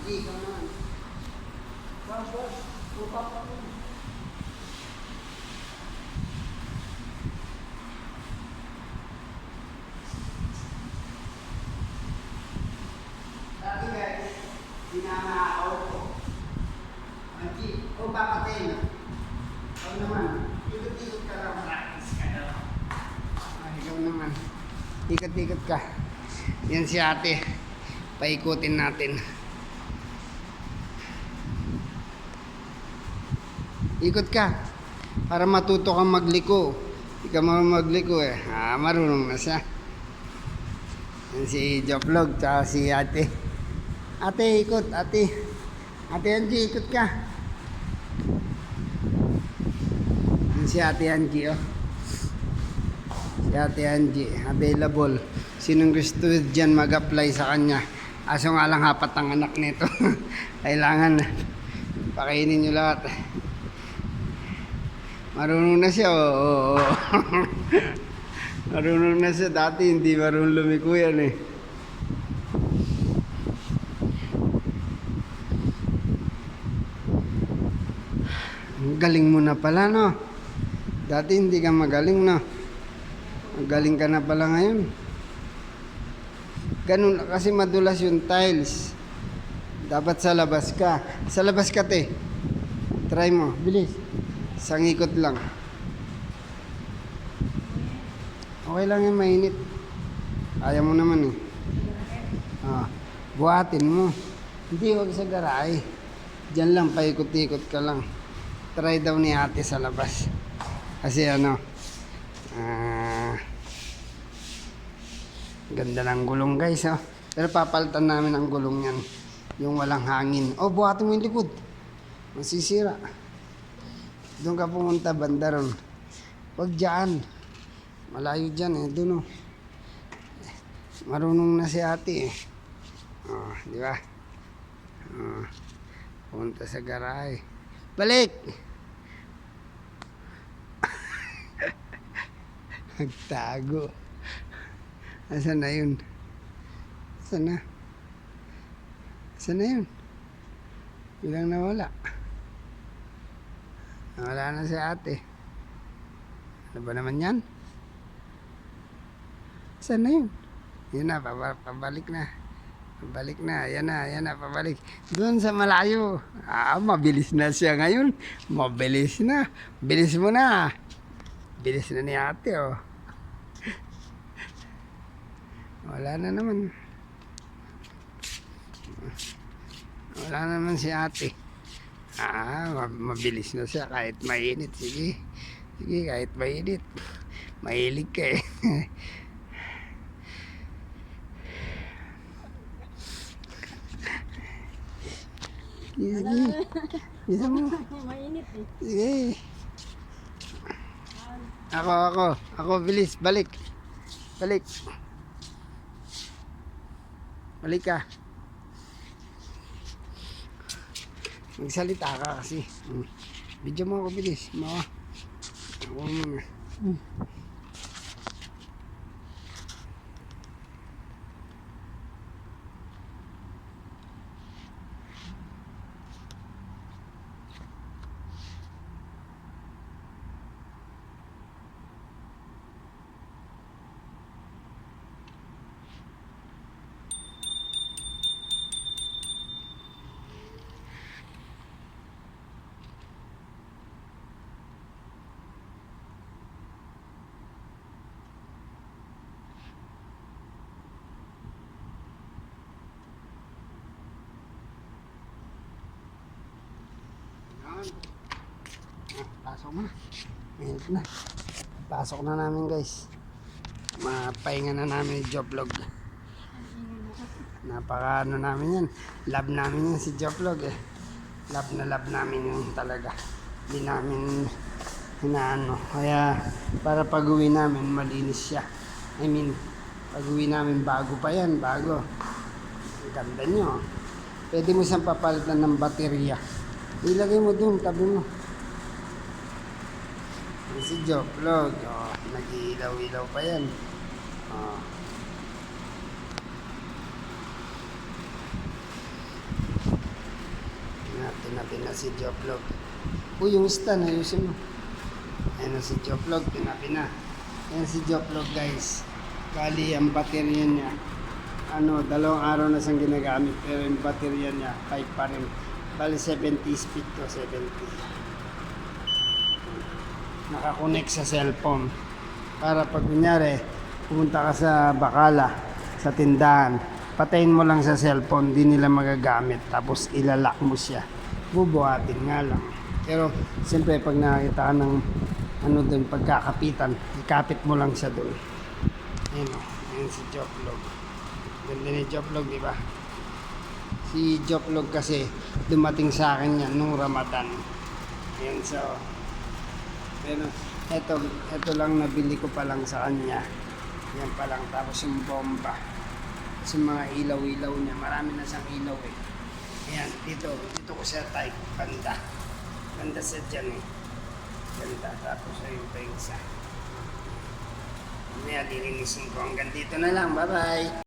Hindi ka na. Bas, bas. Pupa. Dati guys, dinamaaw ko. Ang o papatay na. Ikaw naman, ikot-ikot ka lang. Ah, ikaw naman, ikot-ikot ka. Yan si ate. Paikutin natin. Ikot ka. Para matuto kang magliko. Hindi ka marunong magliko eh. Ah, marunong na siya. Yan si Joplog, tsaka si ate. Ate, ikot, ate. Ate Angie, ikot ka. Yan si ate Angie, oh. Si ate Angie, available. Sinong gusto dyan mag-apply sa kanya? Aso nga lang hapat ang anak nito. Kailangan pakainin nyo lahat. Marunong na siya, oo. oo, oo. marunong na siya. Dati hindi marunong lumiko yan eh. Galing mo na pala, no? Dati hindi ka magaling, no? Magaling ka na pala ngayon. Ganun kasi madulas yung tiles. Dapat sa labas ka. Sa labas ka, te. Try mo. Bilis. Isang ikot lang. Okay lang yung mainit. Ayaw mo naman eh. Ah, buhatin mo. Hindi, huwag sa garahe. Diyan lang, paikot-ikot ka lang. Try daw ni ate sa labas. Kasi ano, ah, ganda ng gulong guys, oh. Pero papalitan namin ang gulong yan. Yung walang hangin. Oh, buhatin mo yung likod. Masisira. Doon ka pumunta, banda ron. Huwag dyan. Malayo dyan eh, doon oh. Marunong na si ate eh. Oh, di ba? Oh, punta sa garahe. Balik! Nagtago. Asan na yun? Asan na? Asan na yun? Bilang nawala. Nawala na si ate. Ano ba naman yan? Saan na yun? Yan na, paba- pabalik na. Pabalik na, yan na, yan na, pabalik. Doon sa malayo. Ah, mabilis na siya ngayon. Mabilis na. Bilis mo na. Bilis na ni ate, oh. Wala na naman. Wala na naman si ate. Ah, ma- mabilis na siya kahit mainit. Sige. Sige, kahit mainit. Mahilig ka eh. Sige, sige. Bisa mo. Mainit eh. Sige. Ako, ako. Ako, bilis. Balik. Balik. Balik ka. Magsalita ka kasi. Hmm. Video mo ako, bilis. Mo. Ako muna. Yan. Ah, pasok na. Mahirap na. Pasok na namin guys. Mapahinga na namin yung Joblog. Napaka ano namin yan. Love namin yan si Joblog eh. Love na love namin yun talaga. Hindi namin hinaano. Kaya para pag uwi namin malinis siya. I mean, pag uwi namin bago pa yan. Bago. Ang ganda nyo. Pwede mo siyang papalitan ng baterya. Ilagay mo dun, tabi mo. Si Joplog. Oh, nag-iilaw-ilaw pa yan. Oh. Natin natin na si Joplog. Uy, yung stand, ayusin mo. Ayan si Joplog, tinabi na. Ayan si Joplog, guys. Bali, ang baterya niya, ano, dalawang araw na siyang ginagamit, pero yung baterya niya, 5 pa rin. Bali, 70 speed to, 70. Nakakonect sa cellphone. Para pag kunyari, pumunta ka sa bakala, sa tindahan, patayin mo lang sa cellphone, di nila magagamit. Tapos ilalak mo siya. Bubuhatin nga lang. Pero siyempre pag nakakita ka ng ano doon, pagkakapitan, ikapit mo lang siya doon. Ayun o, ayun si Joplog. Ganda ni Joplog, di ba? Si Joplog kasi dumating sa akin yan nung Ramadan. Ayan so, pero eto, eto lang nabili ko pa lang sa kanya. Yan pa lang. Tapos yung bomba. Yung mga ilaw-ilaw niya. Marami na siyang ilaw eh. Ayan, dito. Dito ko siya type. Ganda. Ganda sa dyan eh. Ganda. Tapos ayun pa yung isa. Mamaya lilinisin ko. Hanggang dito na lang. Bye-bye.